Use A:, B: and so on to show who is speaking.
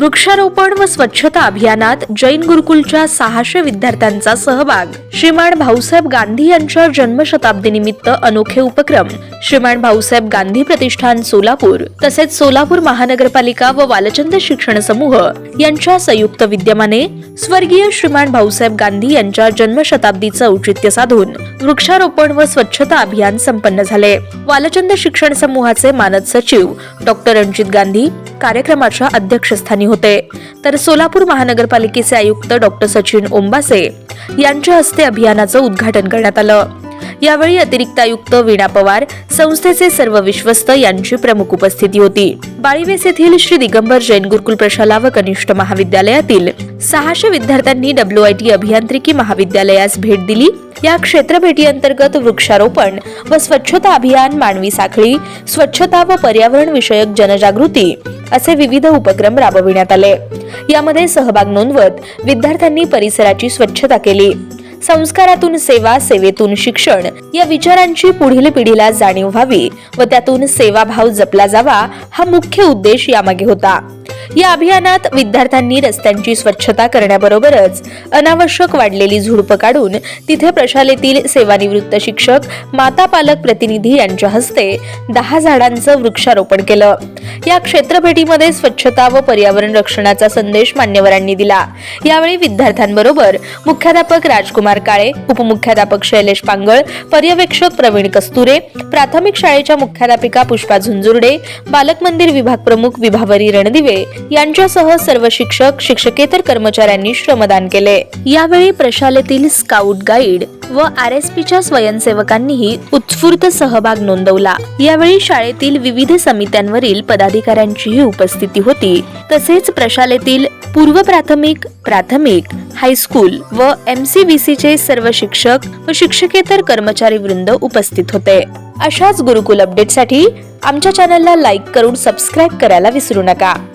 A: वृक्षारोपण व स्वच्छता अभियानात जैन गुरुकुलच्या सहाशे विद्यार्थ्यांचा सहभाग. श्रीमान भाऊसाहेब गांधी यांच्या जन्मशताब्दी निमित्त अनोखे उपक्रम. श्रीमान भाऊसाहेब गांधी प्रतिष्ठान सोलापूर तसेच सोलापूर महानगरपालिका व वालचंद शिक्षण समूह यांच्या संयुक्त विद्यमाने स्वर्गीय श्रीमान भाऊसाहेब गांधी यांच्या जन्मशताब्दीचं औचित्य साधून वृक्षारोपण व स्वच्छता अभियान संपन्न झाले. वालचंद शिक्षण समूहाचे मानद सचिव डॉक्टर रणजित गांधी कार्यक्रमाच्या अध्यक्षस्थानी होते. तर सोलापूर महानगरपालिकेचे आयुक्त डॉक्टर सचिन ओंबासे यांच्या हस्ते अभियानाचं उद्घाटन करण्यात आलं. यावेळी अतिरिक्त आयुक्त वीणा पवार संस्थेचे सर्व विश्वस्त यांची प्रमुख उपस्थिती होती. बाळीवेस येथील श्री दिगंबर जैन गुरुकुल प्रशाला व कनिष्ठ महाविद्यालयातील सहाशे विद्यार्थ्यांनी डब्ल्यू आय टी अभियांत्रिकी महाविद्यालयास भेट दिली. या क्षेत्र भेटी अंतर्गत वृक्षारोपण व स्वच्छता अभियान मानवी साखळी स्वच्छता व पर्यावरण विषयक जनजागृती असे विविध उपक्रम राबविण्यात आले. यामध्ये सहभाग नोंदवत विद्यार्थ्यांनी परिसराची स्वच्छता केली. संस्कारातून सेवा सेवेतून शिक्षण या विचारांची पुढील पिढीला जाणीव व्हावी व त्यातून सेवाभाव जपला जावा हा मुख्य उद्देश यामागे होता. या अभियानात विद्यार्थ्यांनी रस्त्यांची स्वच्छता करण्याबरोबरच अनावश्यक वाढलेली झुडपं काढून तिथे प्रशालेतील सेवानिवृत्त शिक्षक माता पालक प्रतिनिधी यांच्या हस्ते दहा झाडांचं वृक्षारोपण केलं. या क्षेत्रभेटीमध्ये स्वच्छता व पर्यावरण रक्षणाचा संदेश मान्यवरांनी दिला. यावेळी विद्यार्थ्यांबरोबर मुख्याध्यापक राजकुमार काळे उपमुख्याध्यापक शैलेश पांगळ पर्यवेक्षक प्रवीण कस्तुरे प्राथमिक शाळेच्या मुख्याध्यापिका पुष्पा झुंजुर्डे बालक मंदिर विभाग प्रमुख विभावरी रणदिवे यांच्यासह सर्व शिक्षक शिक्षकेतर कर्मचाऱ्यांनी श्रमदान केले. यावेळी प्रशालेतील स्काउट गाईड व आर एस पीच्या स्वयंसेवकांनीही उत्स्फूर्त सहभाग नोंदवला. यावेळी शाळेतील विविध समित्यांवरील पदाधिकाऱ्यांचीही उपस्थिती होती. तसेच प्रशालेतील पूर्व प्राथमिक प्राथमिक हायस्कूल व एम सी बी चे सर्व शिक्षक व शिक्षकेतर कर्मचारी वृंद उपस्थित होते. अशाच गुरुकुल अपडेटसाठी आमच्या चॅनलला लाईक करून सबस्क्राईब करायला विसरू नका.